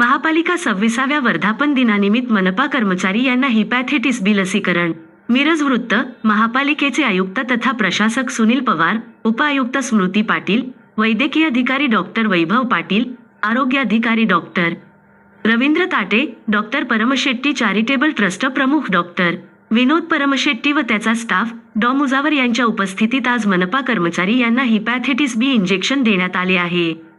महापालिका सव्वीसाव्या वर्धापन दिनानिमित्त मनपा कर्मचारी यांना हिपॅथेटिस बी लसीकरण. मिरज वृत्त महापालिकेचे आयुक्त तथा प्रशासक सुनील पवार उपआयुक्त स्मृती पाटील वैद्यकीय अधिकारी डॉक्टर वैभव पाटील आरोग्य अधिकारी doctor Ravindra Tate doctor Paramshetti charitable trust प्रमुख डॉक्टर विनोद परमशेट्टी व त्याचा स्टाफ डॉ. मुजावर यांच्या उपस्थितीत आज मनपा कर्मचारी यांना हिपॅथेटिस बी इंजेक्शन देण्यात आले आहे.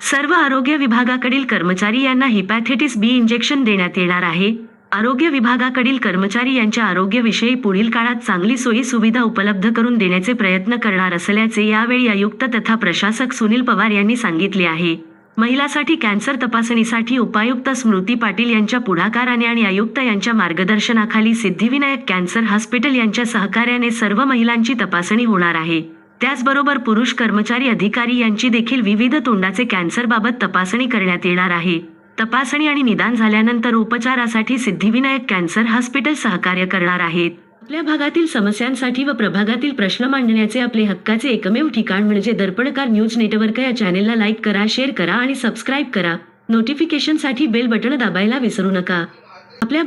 सर्व आरोग्य विभागाकडील कर्मचारी यांना हिपॅथेटिस बी इंजेक्शन देण्यात येणार आहे. आरोग्य विभागाकडील कर्मचारी यांच्या आरोग्यविषयी पुढील काळात चांगली सोयी सुविधा उपलब्ध करून देण्याचे प्रयत्न करणार असल्याचे यावेळी आयुक्त तथा प्रशासक सुनील पवार यांनी सांगितले आहे. महिलासाठी कॅन्सर तपासणीसाठी उपायुक्त स्मृती पाटील यांच्या पुढाकाराने आणि आयुक्त यांच्या मार्गदर्शनाखाली सिद्धिविनायक कॅन्सर हॉस्पिटल यांच्या सहकार्याने सर्व महिलांची तपासणी होणार आहे. त्याचबरोबर पुरुष कर्मचारी अधिकारी यांची देखील विविध तोंडाचे कॅन्सरबाबत तपासणी करण्यात येणार आहे. तपासणी आणि निदान झाल्यानंतर उपचारासाठी सिद्धिविनायक कॅन्सर हॉस्पिटल सहकार्य करणार आहेत. आपल्या भागातील समस्यांसाठी व प्रभागातील प्रश्न मांडण्याचे आपले हक्काचे एकमेव ठिकाण म्हणजे दर्पणकार न्यूज नेटवर्क या चॅनेलला लाईक करा शेअर करा आणि सबस्क्राईब करा. नोटिफिकेशनसाठी बेल बटण दाबायला विसरू नका.